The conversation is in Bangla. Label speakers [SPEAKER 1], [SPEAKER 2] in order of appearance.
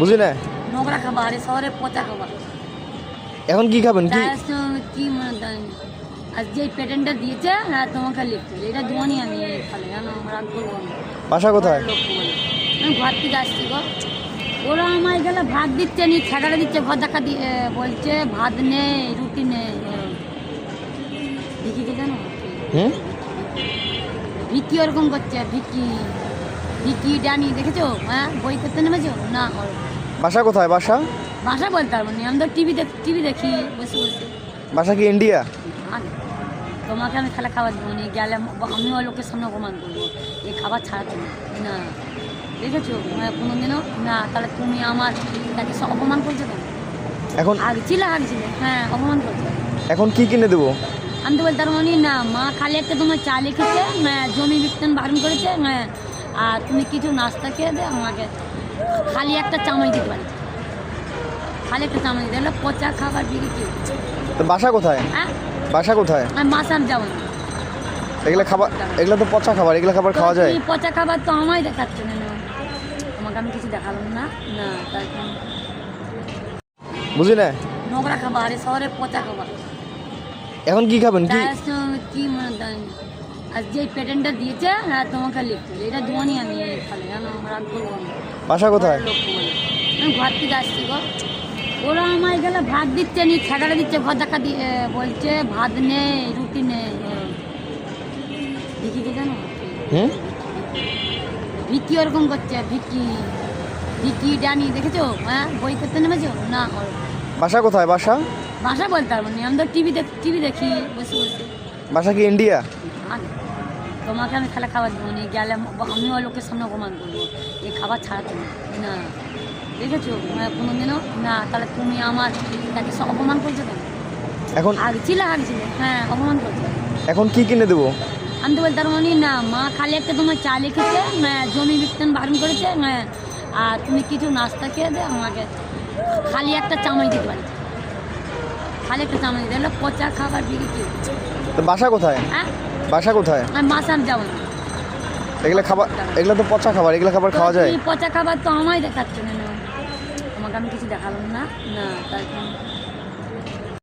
[SPEAKER 1] বুঝি না?
[SPEAKER 2] নোংরা খাবার শহরে পচা খাবার।
[SPEAKER 1] এখন কি খাবেন? কি?
[SPEAKER 2] কি মনে আর যে পেটেন্টটা দিয়েছে হ্যাঁ তোমাকে লিখতে এটা আমি জানো রাগ করব না?
[SPEAKER 1] বাসা কোথায়?
[SPEAKER 2] আমি ঘর থেকে আসছি গো। ওরা আমায় গেলে ভাত দিচ্ছে নি ঠেকাটা দিচ্ছে ঘর দেখা দিয়ে বলছে ভাত নেই রুটি নেই। এরম। ভিকিকে জানো ভিকি ওরকম করছে ভিকি। ভিকি ডানি দেখেছ? হ্যাঁ? বই করতে নেমেছো? না
[SPEAKER 1] বাসা কোথায়? বাসা?
[SPEAKER 2] ভাষা বলতে পারব না। আমি তো টিভি দেখ টিভি দেখি বসে বসে।
[SPEAKER 1] বাসা কি ইন্ডিয়া
[SPEAKER 2] তোমাকে আমি খালা খাবার দেবো না। গেলে আমি ওই লোকের সামনে অপমান করব। এই খাবার ছাড়াতে না। দেখেছ? মানে কোনোদিনও না। তাহলে তুমি আমার তাকে সব অপমান করছ কেন?
[SPEAKER 1] এখন
[SPEAKER 2] আগছিলে আগছিলে হ্যাঁ অপমান করছ।
[SPEAKER 1] এখন কি কিনে দেবো?
[SPEAKER 2] আমি তো বলতে পারব না, মা খালি একটা তোমার চা লিখেছে জমি বিক্তন বারণ করেছে হ্যাঁ, আর তুমি কিছু নাস্তা খেয়ে দে আমাকে খালি একটা চামাই দিতে পারি। খালি একটা চামাই দিতে হলে পচা খাবার বিক্রি কি
[SPEAKER 1] বাসা কোথায়?
[SPEAKER 2] হ্যাঁ?
[SPEAKER 1] বাসা কোথায়?
[SPEAKER 2] আমি মাসাম যাব না।
[SPEAKER 1] এগুলো খাবার এগুলো তো পচা খাবার এগুলো খাবার খাওয়া যায়?
[SPEAKER 2] পচা খাবার তো আমায় দেখাচ্ছে না। তোমাকে আমি কিছু দেখালাম না। না তাই জন্য।
[SPEAKER 1] বুঝি না?
[SPEAKER 2] নোংরা খাবার শহরে পচা খাবার।
[SPEAKER 1] এখন কি খাবেন? কি
[SPEAKER 2] কি মনে আর যে পেটেন্টটা দিয়েছে হ্যাঁ তোমাকে লিখতে হবে। এটা দেবনি আমি জানো করব না?
[SPEAKER 1] বাসা কোথায়?
[SPEAKER 2] আমি ঘর থেকে আসছি গো। ওরা আমায় গেলে ভাত দিচ্ছে নি ঠেকাটা দিচ্ছে ঘর দেখা দিয়ে বলছে ভাত নেই রুটি নেই। ভিকিকে জানো?
[SPEAKER 1] হুম?
[SPEAKER 2] ভিকি ওরকম করছে ভিকি ভিকি ডানি দেখেছ? হ্যাঁ বই করতে নেমেছো? না
[SPEAKER 1] বাসা কোথায় বাসা?
[SPEAKER 2] ভাষা বলতে পারব না আমি তো টিভি দেখ টিভি দেখি বসে বসে।
[SPEAKER 1] বাসা কি ইন্ডিয়া
[SPEAKER 2] তোমাকে আমি খালা খাবার দেবো না গেলে আমি ওই লোকের সামনে অপমান করব। এই খাবার ছাড়াতে না না। দেখেছ? মানে কোনোদিনও? না তাহলে তুমি আমার তাকে অপমান করছ কেন?
[SPEAKER 1] এখন
[SPEAKER 2] আগছিলে আগছিলে। হ্যাঁ অপমান করছ।
[SPEAKER 1] এখন কি কিনে দেবো?
[SPEAKER 2] আমি তো বলতে পারব না, না মা খালি একটা তোমার চা লিখেছে হ্যাঁ, জমি বিক্তন বারণ করেছে হ্যাঁ, আর তুমি কিছু নাস্তা খেয়ে দে আমাকে খালি একটা চামাই দিতে পারি। খালি একটা চামাই দিতে পচা খাবার বিক্রি কি
[SPEAKER 1] তো বাসা কোথায়?
[SPEAKER 2] হ্যাঁ?
[SPEAKER 1] বাসা কোথায়?
[SPEAKER 2] আমি মাসাম যাব
[SPEAKER 1] এগুলো খাবার এগুলো তো পচা খাবার এগুলো খাবার খাওয়া যায়?
[SPEAKER 2] পচা খাবার তো আমায় দেখাচ্ছে না আমাকে আমি কিছু দেখালাম না না তাই।